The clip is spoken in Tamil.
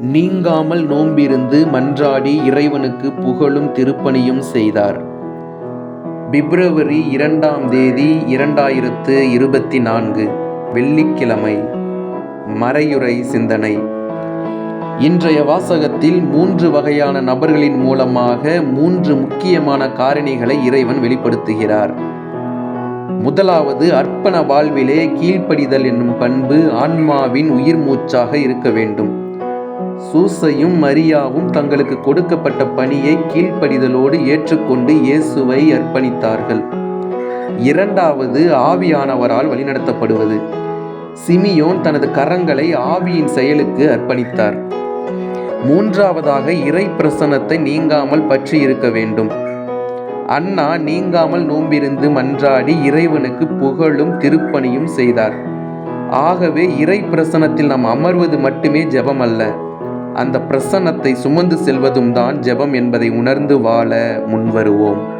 நீங்காமல் நோன்பிருந்து மன்றாடி இறைவனுக்கு புகழும் திருப்பணியும் செய்தார். பிப்ரவரி இரண்டாம் தேதி இரண்டாயிரத்து இருபத்தி நான்கு வெள்ளிக்கிழமை மறையுறை சிந்தனை இன்றைய வாசகத்தில் மூன்று வகையான நபர்களின் மூலமாக மூன்று முக்கியமான காரணிகளை இறைவன் வெளிப்படுத்துகிறார். முதலாவது அர்ப்பண வாழ்விலே கீழ்ப்படிதல் என்னும் பண்பு ஆன்மாவின் உயிர் மூச்சாக இருக்க வேண்டும். சூசையும் மரியாவும் தங்களுக்கு கொடுக்கப்பட்ட பணியை கீழ்ப்படிதலோடு ஏற்றுக்கொண்டு இயேசுவை அர்ப்பணித்தார்கள். இரண்டாவது ஆவியானவரால் வழிநடத்தப்படுவது. சிமியோன் தனது கரங்களை ஆவியின் செயலுக்கு அர்ப்பணித்தார். மூன்றாவதாக இறை பிரசன்னத்தை நீங்காமல் பற்றி இருக்க வேண்டும். அன்னா நீங்காமல் நோன்பிருந்து மன்றாடி இறைவனுக்கு புகழும் திருப்பணியும் செய்தார். ஆகவே இறை பிரசன்னத்தில் நாம் அமர்வது மட்டுமே ஜெபம் அல்ல அந்த பிரசன்னத்தை சுமந்து செல்வதும் தான் ஜெபம் என்பதை உணர்ந்து வாழ முன்வருவோம்.